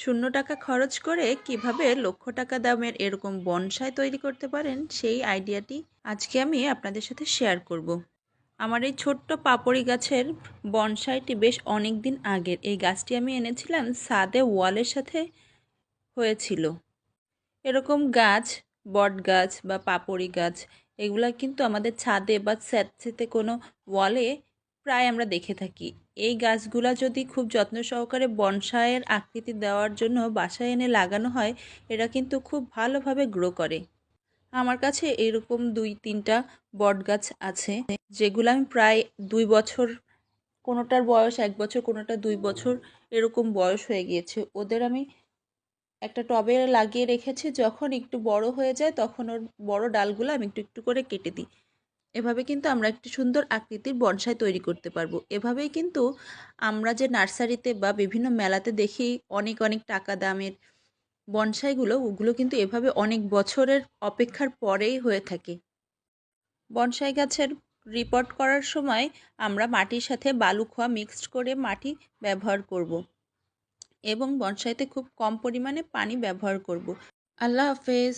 শূন্য টাকা খরচ করে কীভাবে লক্ষ টাকা দামের এরকম বনসাই তৈরি করতে পারেন, সেই আইডিয়াটি আজকে আমি আপনাদের সাথে শেয়ার করব। আমার এই ছোট্ট পাপড়ি গাছের বনসাইটি বেশ অনেক দিন আগের এই গাছটি আমি এনেছিলাম সাদে ওয়ালের সাথে হয়েছিল এরকম গাছ, বট গাছ বা পাপড়ি গাছ, এগুলা কিন্তু আমাদের ছাদে বা স্যাঁতসেতে কোনো ওয়ালে প্রায় আমরা দেখে থাকি। এই গাছগুলা যদি খুব যত্ন সহকারে বনসায়ের আকৃতি দেওয়ার জন্য বাসায় এনে লাগানো হয়, এরা কিন্তু খুব ভালোভাবে গ্রো করে। আমার কাছে এরকম দুই, তিনটা বট গাছ আছে, যেগুলো আমি প্রায় দুই বছর, কোনোটার বয়স এক বছর, কোনোটা দুই বছর এরকম বয়স হয়ে গিয়েছে। ওদের আমি একটা টবে লাগিয়ে রেখেছি, যখন একটু বড় হয়ে যায়, তখন ওর বড় ডালগুলো আমি একটু একটু করে কেটে দিই। এভাবে কিন্তু আমরা একটি সুন্দর আকৃতির বনসাই তৈরি করতে পারব এভাবেই কিন্তু আমরা যে নার্সারিতে বা বিভিন্ন মেলাতে দেখি অনেক অনেক টাকা দামের বনসাইগুলো, ওগুলো কিন্তু এভাবে অনেক বছরের অপেক্ষার পরেই হয়ে থাকে বনসাই গাছের রিপোর্ট করার সময় আমরা মাটির সাথে বালু খোয়া মিক্সড করে মাটি ব্যবহার করব। এবং বনসাইতে খুব কম পরিমাণে পানি ব্যবহার করব। আল্লাহ হাফেজ